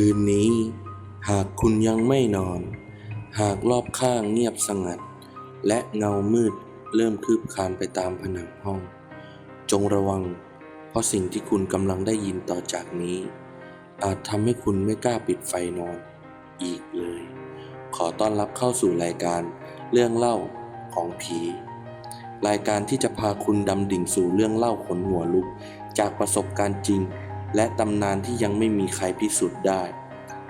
คืนนี้ หากคุณยังไม่นอน หากรอบข้างเงียบสงัด และเงามืดเริ่มคืบคลานไปตามผนังห้อง จงระวัง เพราะสิ่งที่คุณกำลังได้ยินต่อจากนี้ อาจทำให้คุณไม่กล้าปิดไฟนอน อีกเลย ขอต้อนรับเข้าสู่รายการเรื่องเล่าของผี รายการที่จะพาคุณดำดิ่งสู่เรื่องเล่าขนหัวลุก จากประสบการณ์จริง และตำนานที่ยังไม่มีใครพิสูจน์ได้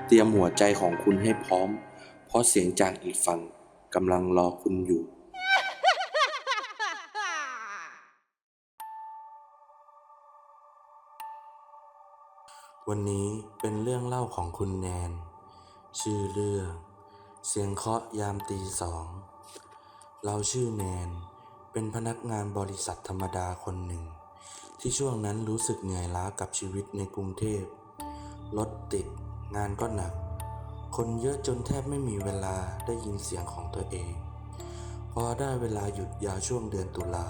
เตรียมหัวใจของคุณให้พร้อม เพราะเสียงจากอีกฝั่งกำลังรอคุณอยู่ วันนี้เป็นเรื่องเล่าของคุณแนน ชื่อเรื่องเสียงเคาะยามตีสอง เราชื่อแนน เป็นพนักงานบริษัทธรรมดาคนหนึ่ง ที่ช่วงนั้นรู้สึกเหนื่อยล้ากับชีวิตในกรุงเทพ รถติด งานก็หนัก คนเยอะจนแทบไม่มีเวลาได้ยินเสียงของตัวเอง พอได้เวลาหยุดยาวช่วงเดือนตุลา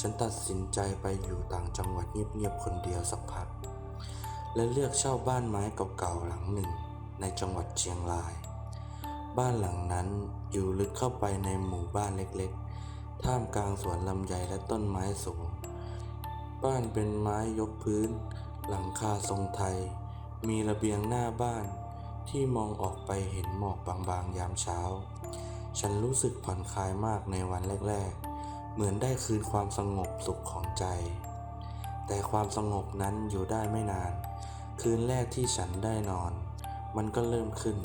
ฉันตัดสินใจไปอยู่ต่างจังหวัดเงียบๆคนเดียวสักพัก และเลือกเช่าบ้านไม้เก่าๆหลังหนึ่ง ในจังหวัดเชียงราย บ้านหลังนั้นอยู่ลึกเข้าไปในหมู่บ้านเล็กๆ ท่ามกลางสวนลำไยและต้นไม้สูง บ้านเป็นไม้ยกพื้น หลังคาทรงไทย มีระเบียงหน้าบ้านที่มองออกไปเห็นหมอกบางๆ ยามเช้า ฉันรู้สึกผ่อนคลายมากในวันแรก ๆ เหมือนได้คืนความสงบสุขของใจ แต่ความสงบนั้นอยู่ได้ไม่นาน คืนแรกที่ฉันได้นอน มันก็เริ่มขึ้น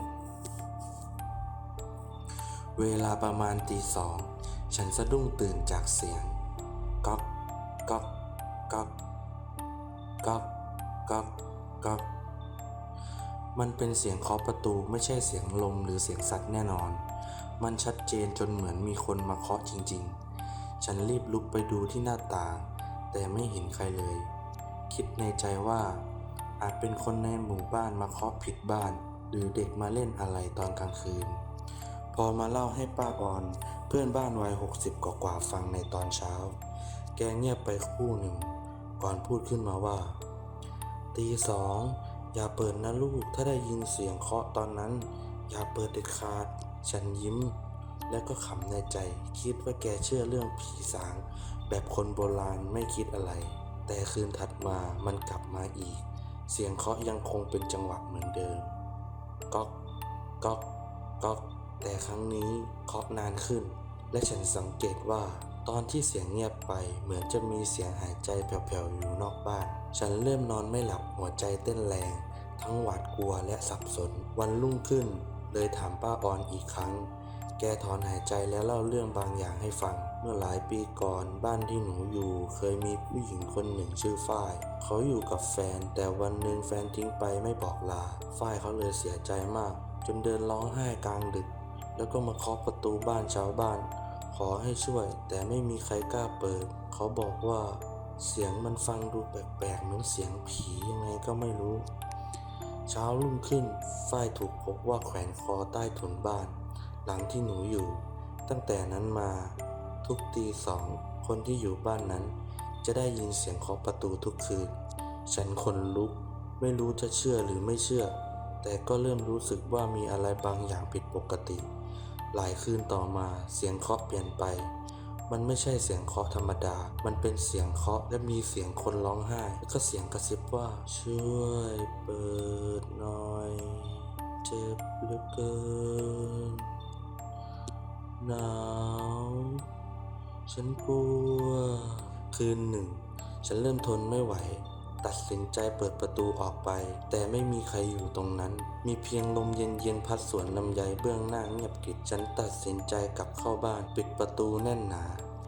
เวลาประมาณตีสอง ฉันสะดุ้งตื่นจากเสียง ก๊อกก๊อก ก๊อกก๊อกก๊อกก๊อกมันเป็นเสียงเคาะประตูไม่ใช่เสียงลมหรือเสียงสัตว์แน่นอน มันชัดเจนจนเหมือนมีคนมาเคาะจริง ๆ ฉันรีบลุกไปดูที่หน้าต่าง แต่ไม่เห็นใครเลย คิดในใจว่า อาจเป็นคนในหมู่บ้านมาเคาะผิดบ้าน หรือเด็กมาเล่นอะไรตอนกลางคืน พอมาเล่าให้ป้าออน เพื่อนบ้านวัยหกสิบกว่าฟังในตอนเช้า แกเงียบไปคู่หนึ่ง ก่อนพูดขึ้นมาว่า ตีสองอย่าเปิดนะลูก ถ้าได้ยินเสียงเคาะตอนนั้น อย่าเปิดเด็ดขาด ฉันยิ้ม แล้วก็ขำในใจ คิดว่าแกเชื่อเรื่องผีสาง แบบคนโบราณไม่คิดอะไร แต่คืนถัดมามันกลับมาอีก เสียงเคาะยังคงเป็นจังหวะเหมือนเดิม ก๊อก ก๊อก ก๊อก แต่ครั้งนี้เคาะนานขึ้น และฉันสังเกตว่าตอนที่เสียงเงียบไปเหมือนจะมีเสียงหายใจแผ่วๆอยู่นอกบ้าน ฉันเริ่มนอนไม่หลับหัวใจเต้นแรง ทั้งหวาดกลัวและสับสน วันรุ่งขึ้น เลยถามป้าออนอีกครั้ง แกถอนหายใจแล้วเล่าเรื่องบางอย่างให้ฟัง เมื่อหลายปีก่อนบ้านที่หนูอยู่ เคยมีผู้หญิงคนหนึ่งชื่อฝ้าย เขาอยู่กับแฟน แต่วันหนึ่งแฟนทิ้งไปไม่บอกลาฝ้ายเขาเลยเสียใจมาก จนเดินร้องไห้กลางดึก แล้วก็มาเคาะประตูบ้านชาวบ้าน ขอให้ช่วย แต่ไม่มีใครกล้าเปิด เขาบอกว่า เสียงมันฟังดูแปลกๆเหมือนเสียงผียังไงก็ไม่รู้ เช้ารุ่งขึ้นฝ้ายถูกพบว่าแขวนคอใต้ถุนบ้าน หลังที่หนูอยู่ ตั้งแต่นั้นมา ทุกตีสองคนที่อยู่บ้านนั้น จะได้ยินเสียงเคาะประตูทุกคืน ฉันขนลุก ไม่รู้จะเชื่อหรือไม่เชื่อ แต่ก็เริ่มรู้สึกว่ามีอะไรบางอย่างผิดปกติ หลายคืนต่อมาเสียงเคาะเปลี่ยนไป มันไม่ใช่เสียงเคาะธรรมดา มันเป็นเสียงเคาะและมีเสียงคนร้องไห้ แล้วก็เสียงกระซิบว่า ช่วยเปิดหน่อย เจ็บเหลือเกิน หนาว ฉันกลัว คืนหนึ่ง ฉันเริ่มทนไม่ไหว ตัดสินใจเปิดประตูออกไป แต่ไม่มีใครอยู่ตรงนั้น มีเพียงลมเย็นๆพัดสวนลำไยเบื้องหน้าเงียบกริบฉันตัดสินใจกลับเข้าบ้านปิดประตูแน่นหนา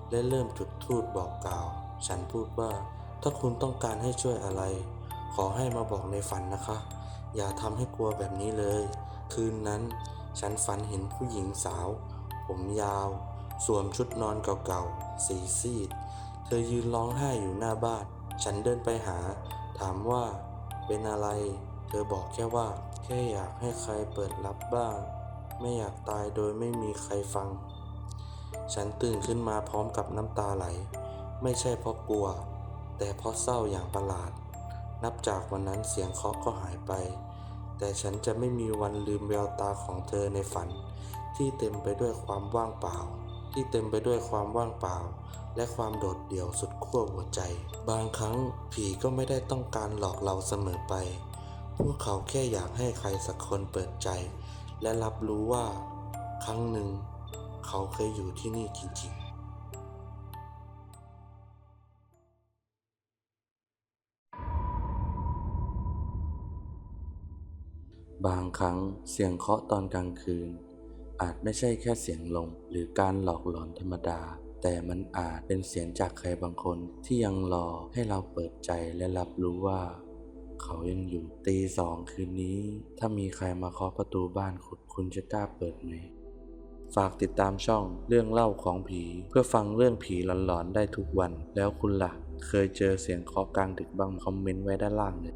และเริ่มจุดธูปบอกกล่าว ฉันพูดว่า ถ้าคุณต้องการให้ช่วยอะไร ขอให้มาบอกในฝันนะคะ อย่าทำให้กลัวแบบนี้เลย คืนนั้น ฉันฝันเห็นผู้หญิงสาว ผมยาว สวมชุดนอนเก่าๆสีซีด เธอยืนร้องไห้อยู่หน้าบ้าน ฉันเดินไปหา ถามว่าเป็นอะไร เธอบอกแค่ว่า แค่อยากให้ใครเปิดรับบ้าง ไม่อยากตายโดยไม่มีใครฟัง ฉันตื่นขึ้นมาพร้อมกับน้ำตาไหล ไม่ใช่เพราะกลัว แต่เพราะเศร้าอย่างประหลาด นับจากวันนั้นเสียงเคาะก็หายไป แต่ฉันจะไม่มีวันลืมแววตาของเธอในฝัน ที่เต็มไปด้วยความว่างเปล่า ที่เต็มไปด้วยความว่างเปล่า และความโดดเดี่ยวสุดขั้วหัวใจ บางครั้งผีก็ไม่ได้ต้องการหลอกเราเสมอไป พวกเขาแค่อยากให้ใครสักคนเปิดใจ และรับรู้ว่า ครั้งหนึ่ง เขาเคยอยู่ที่นี่จริงๆบางครั้งเสียงเคาะตอนกลางคืน อาจไม่ใช่แค่เสียงลมหรือการหลอกหลอนธรรมดา แต่มันอาจเป็นเสียงจากใครบางคนที่ยังรอให้เราเปิดใจและรับรู้ว่า เขายังอยู่ตีสองคืนนี้ ถ้ามีใครมาเคาะประตูบ้านคุณคุณจะกล้าเปิดไหมฝากติดตามช่องเรื่องเล่าของผี เพื่อฟังเรื่องผีหลอนๆได้ทุกวัน แล้วคุณล่ะ เคยเจอเสียงเคาะกลางดึกบ้างคอมเมนต์ไว้ด้านล่างเลย